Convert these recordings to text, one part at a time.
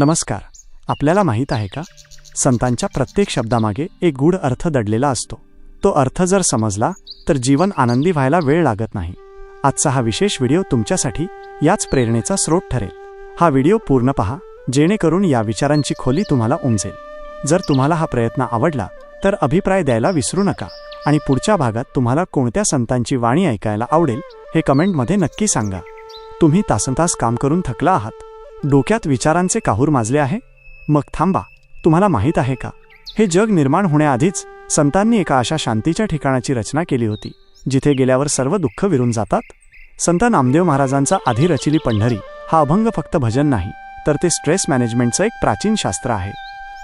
नमस्कार. आपल्याला माहीत आहे का? संतांच्या प्रत्येक शब्दामागे एक गूढ अर्थ दडलेला असतो. तो अर्थ जर समजला तर जीवन आनंदी व्हायला वेळ लागत नाही. आजचा हा विशेष व्हिडिओ तुमच्यासाठी याच प्रेरणेचा स्रोत ठरेल. हा व्हिडिओ पूर्ण पहा जेणेकरून या विचारांची खोली तुम्हाला उमजेल. जर तुम्हाला हा प्रयत्न आवडला तर अभिप्राय द्यायला विसरू नका आणि पुढच्या भागात तुम्हाला कोणत्या संतांची वाणी ऐकायला आवडेल हे कमेंटमध्ये नक्की सांगा. तुम्ही तासनतास काम करून थकला आहात. डोक्यात विचारांचे काहूर माजले आहे? मग थांबा तुम्हाला माहीत आहे का? हे जग निर्माण होण्याआधीच संतांनी एका अशा शांतीच्या ठिकाणाची रचना केली होती जिथे गेल्यावर सर्व दुःख विरून जातात? संत नामदेव महाराजांचा आधी रचिली पंढरी हा अभंग फक्त भजन नाही तर ते स्ट्रेस मॅनेजमेंटचं एक प्राचीन शास्त्र आहे.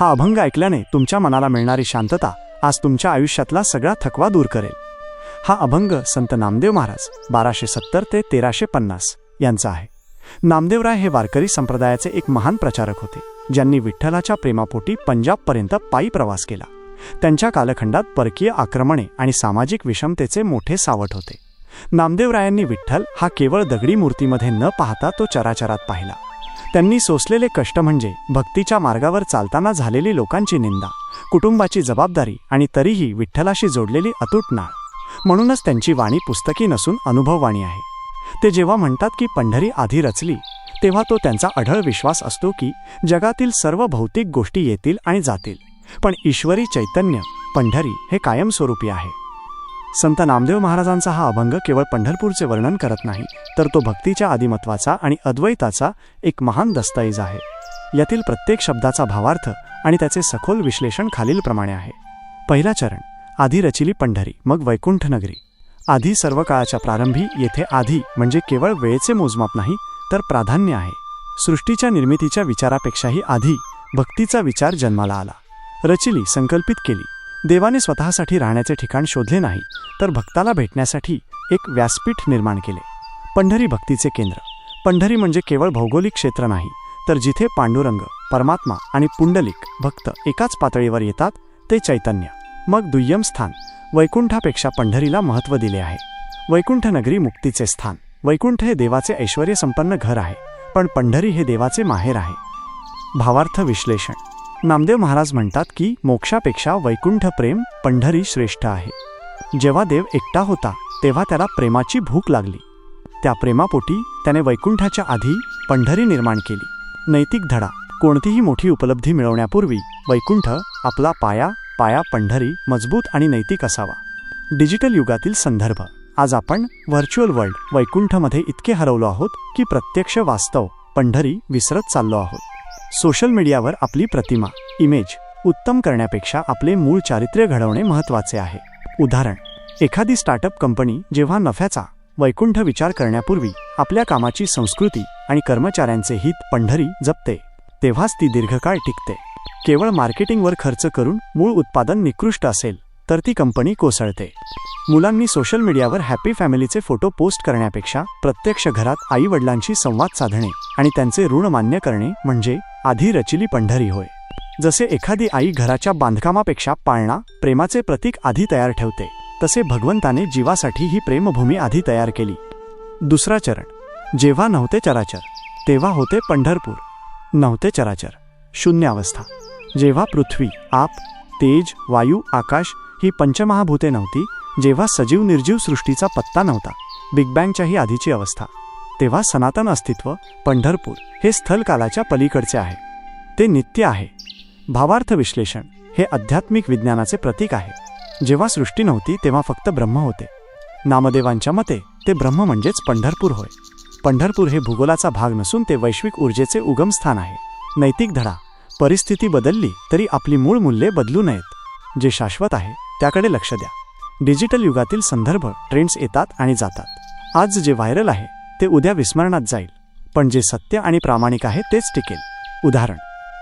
हा अभंग ऐकल्याने तुमच्या मनाला मिळणारी शांतता आज तुमच्या आयुष्यातला सगळा थकवा दूर करेल. हा अभंग संत नामदेव महाराज बाराशे सत्तर ते तेराशे पन्नास यांचा आहे. नामदेवराय हे वारकरी संप्रदायाचे एक महान प्रचारक होते ज्यांनी विठ्ठलाच्या प्रेमापोटी पंजाबपर्यंत पायी प्रवास केला. त्यांच्या कालखंडात परकीय आक्रमणे आणि सामाजिक विषमतेचे मोठे सावट होते. नामदेवरायांनी विठ्ठल हा केवळ दगडी मूर्तीमध्ये न पाहता तो चराचरात पाहिला. त्यांनी सोसलेले कष्ट म्हणजे भक्तीच्या मार्गावर चालताना झालेली लोकांची निंदा कुटुंबाची जबाबदारी आणि तरीही विठ्ठलाशी जोडलेली अतूट नाळ. म्हणूनच त्यांची वाणी पुस्तकी नसून अनुभववाणी आहे. ते जेव्हा म्हणतात की पंढरी आधी रचली तेव्हा तो त्यांचा अढळ विश्वास असतो की जगातील सर्व भौतिक गोष्टी येतील आणि जातील. पण ईश्वरी चैतन्य पंढरी हे कायमस्वरूपी आहे. संत नामदेव महाराजांचा हा अभंग केवळ पंढरपूरचे वर्णन करत नाही तर तो भक्तीच्या आदिमत्वाचा आणि अद्वैताचा एक महान दस्तऐज आहे. यातील प्रत्येक शब्दाचा भावार्थ आणि त्याचे सखोल विश्लेषण खालीलप्रमाणे आहे. पहिला चरण आधी रचिली पंढरी मग वैकुंठनगरी. आधी सर्व काळाच्या प्रारंभी येथे आधी म्हणजे केवळ वेळेचे मोजमाप नाही तर प्राधान्य आहे. सृष्टीच्या निर्मितीच्या विचारापेक्षाही आधी भक्तीचा विचार जन्माला आला. रचिली संकल्पित केली देवाने स्वतःसाठी राहण्याचे ठिकाण शोधले नाही तर भक्ताला भेटण्यासाठी एक व्यासपीठ निर्माण केले. पंढरी भक्तीचे केंद्र. पंढरी म्हणजे केवळ भौगोलिक क्षेत्र नाही तर जिथे पांडुरंग परमात्मा आणि पुंडलिक भक्त एकाच पातळीवर येतात ते चैतन्य. मग दुय्यम स्थान वैकुंठापेक्षा पंढरीला महत्त्व दिले आहे. वैकुंठ नगरी मुक्तीचे स्थान. वैकुंठ हे देवाचे ऐश्वर्यसंपन्न घर आहे पण पंढरी हे देवाचे माहेर आहे. भावार्थ विश्लेषण. नामदेव महाराज म्हणतात की मोक्षापेक्षा वैकुंठ प्रेम पंढरी श्रेष्ठ आहे. जेव्हा देव एकटा होता तेव्हा त्याला प्रेमाची भूक लागली. त्या प्रेमापोटी त्याने वैकुंठाच्या आधी पंढरी निर्माण केली. नैतिक धडा. कोणतीही मोठी उपलब्धी मिळवण्यापूर्वी वैकुंठ आपला पाया पाया पंढरी मजबूत आणि नैतिक असावा. डिजिटल युगातील संदर्भ. आज आपण व्हर्च्युअल वर्ल्ड वैकुंठमध्ये इतके हरवलो आहोत की प्रत्यक्ष वास्तव पंढरी विसरत चाललो आहोत. सोशल मीडियावर आपली प्रतिमा इमेज उत्तम करण्यापेक्षा आपले मूळ चारित्र्य घडवणे महत्त्वाचे आहे. उदाहरण. एखादी स्टार्टअप कंपनी जेव्हा नफ्याचा वैकुंठ विचार करण्यापूर्वी आपल्या कामाची संस्कृती आणि कर्मचाऱ्यांचे हित पंढरी जपते तेव्हाच ती दीर्घकाळ टिकते. केवळ मार्केटिंगवर खर्च करून मूळ उत्पादन निकृष्ट असेल तर ती कंपनी कोसळते. मुलांनी सोशल मीडियावर हॅपी फॅमिलीचे फोटो पोस्ट करण्यापेक्षा प्रत्यक्ष घरात आई वडिलांशी संवाद साधणे आणि त्यांचे ऋण मान्य करणे म्हणजे आधी रचिली पंढरी होय. जसे एखादी आई घराच्या बांधकामापेक्षा पाळणा प्रेमाचे प्रतीक आधी तयार ठेवते तसे भगवंताने जीवासाठी ही प्रेमभूमी आधी तयार केली. दुसरा चरण जेव्हा नव्हते चराचर तेव्हा होते पंढरपूर. नव्हते चराचर. शून्य अवस्था जेव्हा पृथ्वी आप तेज वायू आकाश ही पंचमहाभूते नव्हती जेव्हा सजीव निर्जीव सृष्टीचा पत्ता नव्हता बिग बँगच्याही आधीची अवस्था. तेव्हा सनातन अस्तित्व पंढरपूर हे स्थलकालाच्या पलीकडचे आहे. ते नित्य आहे. भावार्थ विश्लेषण हे आध्यात्मिक विज्ञानाचे प्रतीक आहे. जेव्हा सृष्टी नव्हती तेव्हा फक्त ब्रह्म होते. नामदेवांच्या मते ते ब्रह्म म्हणजेच पंढरपूर होय. पंढरपूर हे भूगोलाचा भाग नसून ते वैश्विक ऊर्जेचे उगमस्थान आहे. नैतिक धडा. परिस्थिती बदलली तरी आपली मूळ मूल्ये बदलू नयेत. जे शाश्वत आहे त्याकडे लक्ष द्या. डिजिटल युगातील संदर्भ ट्रेंड्स येतात आणि जातात. आज जे व्हायरल आहे ते उद्या विस्मरणात जाईल. पण जे सत्य आणि प्रामाणिक आहे तेच टिकेल. उदाहरण.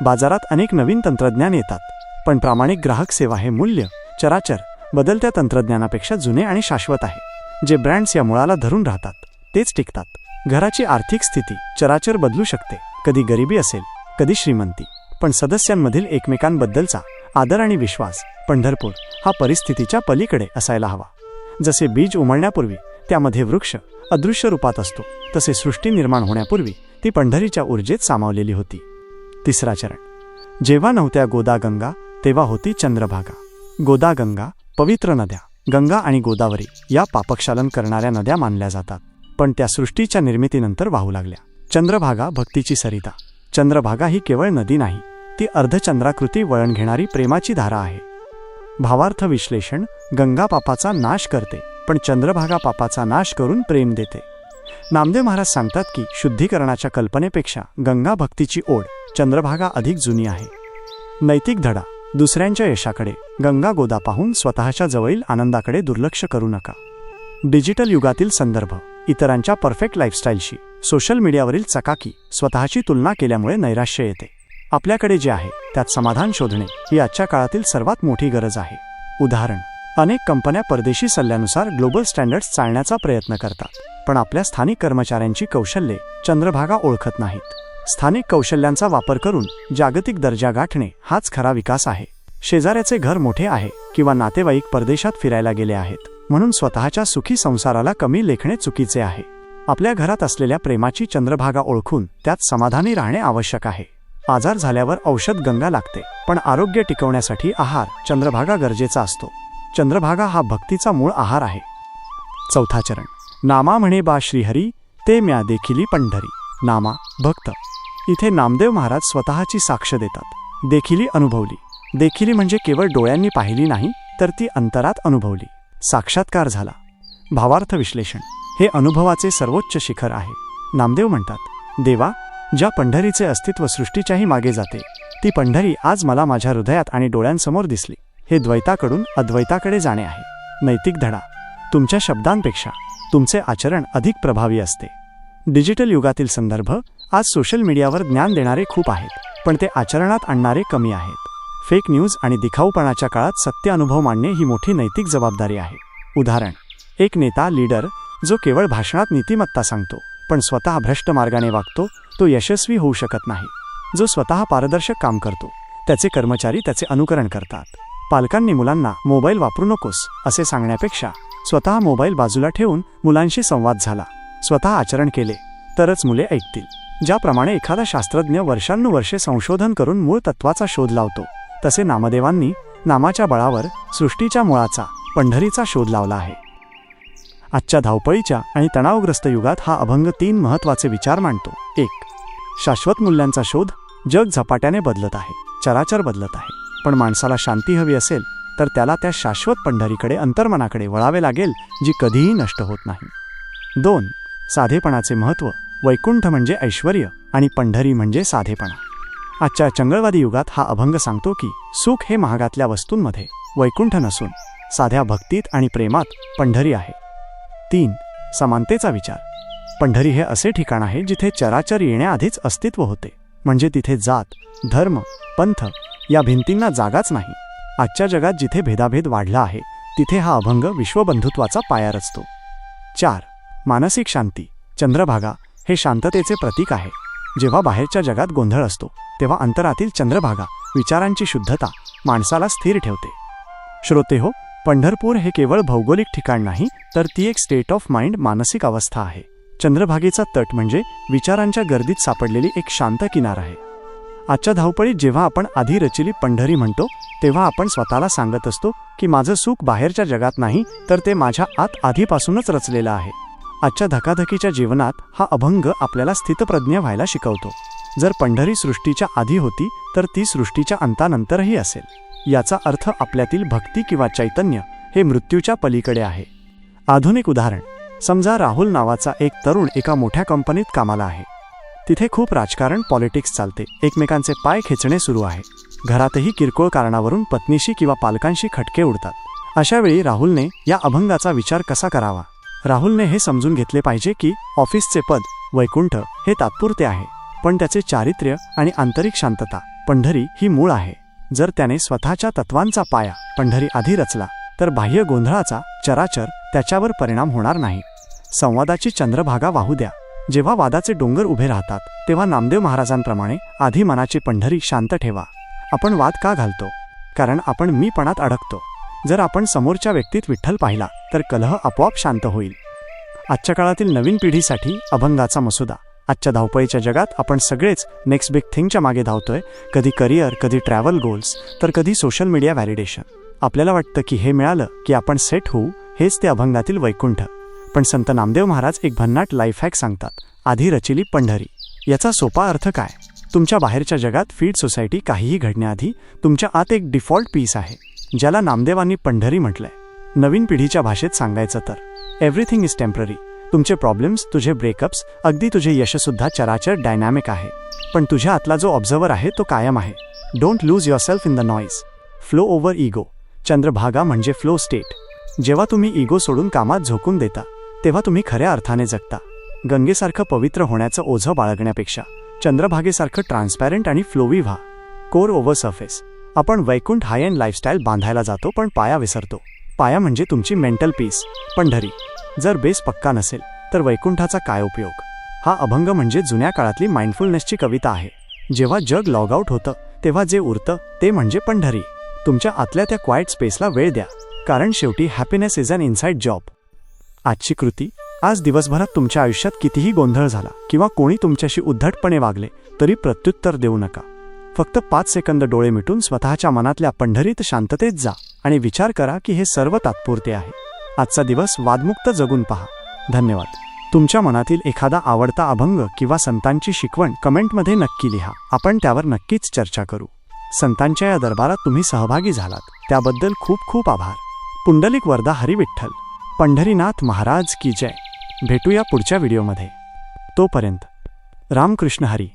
बाजारात अनेक नवीन तंत्रज्ञान येतात. पण प्रामाणिक ग्राहक सेवा हे मूल्य चराचर बदलत्या तंत्रज्ञानापेक्षा जुने आणि शाश्वत आहे. जे ब्रँड्स या मुळाला धरून राहतात तेच टिकतात. घराची आर्थिक स्थिती चराचर बदलू शकते. कधी गरिबी असेल कधी श्रीमंती. पण सदस्यांमधील एकमेकांबद्दलचा आदर आणि विश्वास पंढरपूर हा परिस्थितीच्या पलीकडे असायला हवा. जसे बीज उमळण्यापूर्वी त्यामध्ये वृक्ष अदृश्य रूपात असतो तसे सृष्टी निर्माण होण्यापूर्वी ती पंढरीच्या ऊर्जेत सामावलेली होती. तिसरा चरण. जेव्हा नव्हत्या गोदागंगा तेव्हा होती चंद्रभागा. गोदागंगा पवित्र नद्या गंगा आणि गोदावरी या पापक्षालन करणाऱ्या नद्या मानल्या जातात पण त्या सृष्टीच्या निर्मितीनंतर वाहू लागल्या. चंद्रभागा भक्तीची सरिता. चंद्रभागा ही केवळ नदी नाही ती अर्धचंद्राकृती वळण घेणारी प्रेमाची धारा आहे. भावार्थ विश्लेषण गंगा पापाचा नाश करते पण चंद्रभागा पापाचा नाश करून प्रेम देते. नामदेव महाराज सांगतात की शुद्धीकरणाच्या कल्पनेपेक्षा गंगा भक्तीची ओढ चंद्रभागा अधिक जुनी आहे. नैतिक धडा दुसऱ्यांच्या यशाकडे गंगा गोदा पाहून स्वतःच्या जवळील आनंदाकडे दुर्लक्ष करू नका. डिजिटल युगातील संदर्भ इतरांच्या परफेक्ट लाईफस्टाईलशी सोशल मीडियावरील चकाकी स्वतःची तुलना केल्यामुळे नैराश्य येते. आपल्याकडे जे आहे त्यात समाधान शोधणे ही आजच्या काळातील सर्वात मोठी गरज आहे. उदाहरण अनेक कंपन्या परदेशी सल्ल्यानुसार ग्लोबल स्टँडर्ड्स चालण्याचा प्रयत्न करतात पण आपल्या स्थानिक कर्मचाऱ्यांची कौशल्ये चंद्रभागा ओळखत नाहीत. स्थानिक कौशल्यांचा वापर करून जागतिक दर्जा गाठणे हाच खरा विकास आहे. शेजाऱ्याचे घर मोठे आहे किंवा नातेवाईक परदेशात फिरायला गेले आहेत म्हणून स्वतःच्या सुखी संसाराला कमी लेखणे चुकीचे आहे. आपल्या घरात असलेल्या प्रेमाची चंद्रभागा ओळखून त्यात समाधानी राहणे आवश्यक आहे. आजार झाल्यावर औषध गंगा लागते पण आरोग्य टिकवण्यासाठी आहार चंद्रभागा गरजेचा असतो. चंद्रभागा हा भक्तीचा मूळ आहार आहे. चौथा चरण. नामा म्हणे बा श्रीहरी ते म्या देखिली पंढरी. नामा भक्त. इथे नामदेव महाराज स्वतःची साक्ष देतात. देखिली अनुभवली. देखिली म्हणजे केवळ डोळ्यांनी पाहिली नाही तर ती अंतरात अनुभवली. साक्षात्कार झाला. भावार्थ विश्लेषण. हे अनुभवाचे सर्वोच्च शिखर आहे. नामदेव म्हणतात देवा ज्या पंढरीचे अस्तित्व सृष्टीच्याही मागे जाते ती पंढरी आज मला माझ्या हृदयात आणि डोळ्यांसमोर दिसली. हे द्वैताकडून अद्वैताकडे जाणे आहे. नैतिक धडा. तुमच्या शब्दांपेक्षा तुमचे आचरण अधिक प्रभावी असते. डिजिटल युगातील संदर्भ आज सोशल मीडियावर ज्ञान देणारे खूप आहेत पण ते आचरणात आणणारे कमी आहेत. फेक न्यूज आणि दिखाऊपणाच्या काळात सत्य अनुभव मांडणे ही मोठी नैतिक जबाबदारी आहे. उदाहरण एक नेता लीडर जो केवळ भाषणात नीतिमत्ता सांगतो पण स्वतः भ्रष्ट मार्गाने वागतो तो यशस्वी होऊ शकत नाही. जो स्वतः पारदर्शक काम करतो त्याचे कर्मचारी त्याचे अनुकरण करतात. पालकांनी मुलांना मोबाईल वापरू नकोस असे सांगण्यापेक्षा स्वतः मोबाईल बाजूला ठेवून मुलांशी संवाद झाला. स्वतः आचरण केले तरच मुले ऐकतील. ज्याप्रमाणे एखादा शास्त्रज्ञ वर्षानुवर्षे संशोधन करून मूळ तत्वाचा शोध लावतो तसे नामदेवांनी नामाच्या बळावर सृष्टीच्या मुळाचा पंढरीचा शोध लावला आहे. आजच्या धावपळीच्या आणि तणावग्रस्त युगात हा अभंग तीन महत्त्वाचे विचार मांडतो. एक शाश्वत मूल्यांचा शोध जग झपाट्याने बदलत आहे चराचर बदलत आहे. पण माणसाला शांती हवी असेल तर त्याला त्या शाश्वत पंढरीकडे अंतर्मनाकडे वळावे लागेल जी कधीही नष्ट होत नाही. दोन साधेपणाचे महत्त्व वैकुंठ म्हणजे ऐश्वर आणि पंढरी म्हणजे साधेपणा. आजच्या चंगळवादी युगात हा अभंग सांगतो की सुख हे महागातल्या वस्तूंमध्ये वैकुंठ नसून साध्या भक्तीत आणि प्रेमात पंढरी आहे. तीन समानतेचा विचार. पंढरी हे असे ठिकाण आहे जिथे चराचर येण्याआधीच अस्तित्व होते. म्हणजे तिथे जात धर्म पंथ या भिंतींना जागाच नाही. आजच्या जगात जिथे भेदाभेद वाढला आहे तिथे हा अभंग विश्वबंधुत्वाचा पाया रचतो. चार मानसिक शांती. चंद्रभागा हे शांततेचे प्रतीक आहे. जेव्हा बाहेरच्या जगात गोंधळ असतो तेव्हा अंतरातील चंद्रभागा विचारांची शुद्धता माणसाला स्थिर ठेवते. श्रोते हो पंढरपूर हे केवळ भौगोलिक ठिकाण नाही तर ती एक स्टेट ऑफ माइंड मानसिक अवस्था आहे. चंद्रभागेचा तट म्हणजे विचारांच्या गर्दीत सापडलेली एक शांत किनार आहे. आजच्या धावपळीत जेव्हा आपण आधी रचिली पंढरी म्हणतो तेव्हा आपण स्वतःला सांगत असतो की माझं सुख बाहेरच्या जगात नाही तर ते माझ्या आत आधीपासूनच रचलेलं आहे. आजच्या धकाधकीच्या जीवनात हा अभंग आपल्याला स्थितप्रज्ञ व्हायला शिकवतो. जर पंढरी सृष्टीच्या आधी होती तर ती सृष्टीच्या अंतानंतरही असेल. याचा अर्थ आपल्यातील भक्ती किंवा चैतन्य हे मृत्यूच्या पलीकडे आहे. आधुनिक उदाहरण समजा राहुल नावाचा एक तरुण एका मोठ्या कंपनीत कामाला आहे. तिथे खूप राजकारण पॉलिटिक्स चालते. एकमेकांचे पाय खेचणे सुरू आहे. घरातही किरकोळ कारणावरून पत्नीशी किंवा पालकांशी खटके उडतात. अशावेळी राहुलने या अभंगाचा विचार कसा करावा? राहुलने हे समजून घेतले पाहिजे की ऑफिसचे पद वैकुंठ हे तात्पुरते आहे. पण त्याचे चारित्र्य आणि आंतरिक शांतता पंढरी ही मूळ आहे. जर त्याने स्वतःच्या तत्वांचा पाया पंढरी आधी रचला तर बाह्य गोंधळाचा चराचर त्याच्यावर परिणाम होणार नाही. संवादाची चंद्रभागा वाहू द्या. जेव्हा वादाचे डोंगर उभे राहतात तेव्हा नामदेव महाराजांप्रमाणे आधी मनाची पंढरी शांत ठेवा. आपण वाद का घालतो? कारण आपण मीपणात अडकतो. जर आपण समोरच्या व्यक्तीत विठ्ठल पाहिला तर कलह आपोआप शांत होईल. आजच्या काळातील नवीन पिढीसाठी अभंगाचा मसुदा. आजच्या धावपळीच्या जगात आपण सगळेच नेक्स्ट बिग थिंगच्या मागे धावतोय. कधी करिअर कधी ट्रॅव्हल गोल्स तर कधी सोशल मीडिया व्हॅलिडेशन आपल्याला वाटतं की हे मिळालं की आपण सेट होऊ हेच ते अभंगातील वैकुंठ. पण संत नामदेव महाराज एक भन्नाट लाईफ हॅक सांगतात आधी रचिली पंढरी. याचा सोपा अर्थ काय? तुमच्या बाहेरच्या जगात फीड सोसायटी काहीही घडण्याआधी तुमच्या आत एक डिफॉल्ट पीस आहे ज्याला नामदेवांनी पंढरी म्हटलंय. नवीन पिढीच्या भाषेत सांगायचं तर एव्हरीथिंग इज टेंपररी तुमचे प्रॉब्लेम्स तुझे ब्रेकअप्स अगदी तुझे यशसुद्धा चराचर डायनॅमिक आहे. पण तुझ्या आतला जो ऑब्झर्वर आहे तो कायम आहे. Don't lose yourself in the noise flow over ego Chandrabhaga म्हणजे फ्लो स्टेट जेव्हा तुम्ही इगो सोडून कामात झोकून देता तेव्हा तुम्ही खऱ्या अर्थाने जगता. गंगेसारखं पवित्र होण्याचं ओझं बाळगण्यापेक्षा चंद्रभागेसारखं ट्रान्सपॅरंट आणि फ्लोवी व्हा. कोर ओव्हर सर्फेस आपण वैकुंठ हाय अँड लाईफस्टाईल बांधायला जातो पण पाया विसरतो. पाया म्हणजे तुमची मेंटल पीस पंढरी. जर बेस पक्का नसेल तर वैकुंठाचा काय उपयोग? हा अभंग म्हणजे जुन्या काळातली माइंडफुलनेसची कविता आहे. जेव्हा जग लॉगआउट होतं तेव्हा जे उरतं ते म्हणजे पंढरी. तुमच्या आतल्या त्या क्वाईट स्पेसला वेळ द्या कारण शेवटी happiness is an inside job आजची कृती आज दिवसभरात तुमच्या आयुष्यात कितीही गोंधळ झाला किंवा कोणी तुमच्याशी उद्धटपणे वागले तरी प्रत्युत्तर देऊ नका. फक्त पाच सेकंद डोळे मिटून स्वतःच्या मनातल्या पंढरीत शांततेत जा आणि विचार करा की हे सर्व तात्पुरते आहे. आजचा दिवस वादमुक्त जगून पहा. धन्यवाद. तुमच्या मनातील एखादा आवडता अभंग किंवा संतांची शिकवण कमेंटमध्ये नक्की लिहा. आपण त्यावर नक्कीच चर्चा करू. संतांच्या या दरबारात तुम्ही सहभागी झालात. त्याबद्दल खूप खूप आभार. पुंडलिक वरदा हरी विठ्ठल पंढरीनाथ महाराज की जय. भेटूया पुढच्या व्हिडिओमध्ये. तोपर्यंत रामकृष्ण हरी.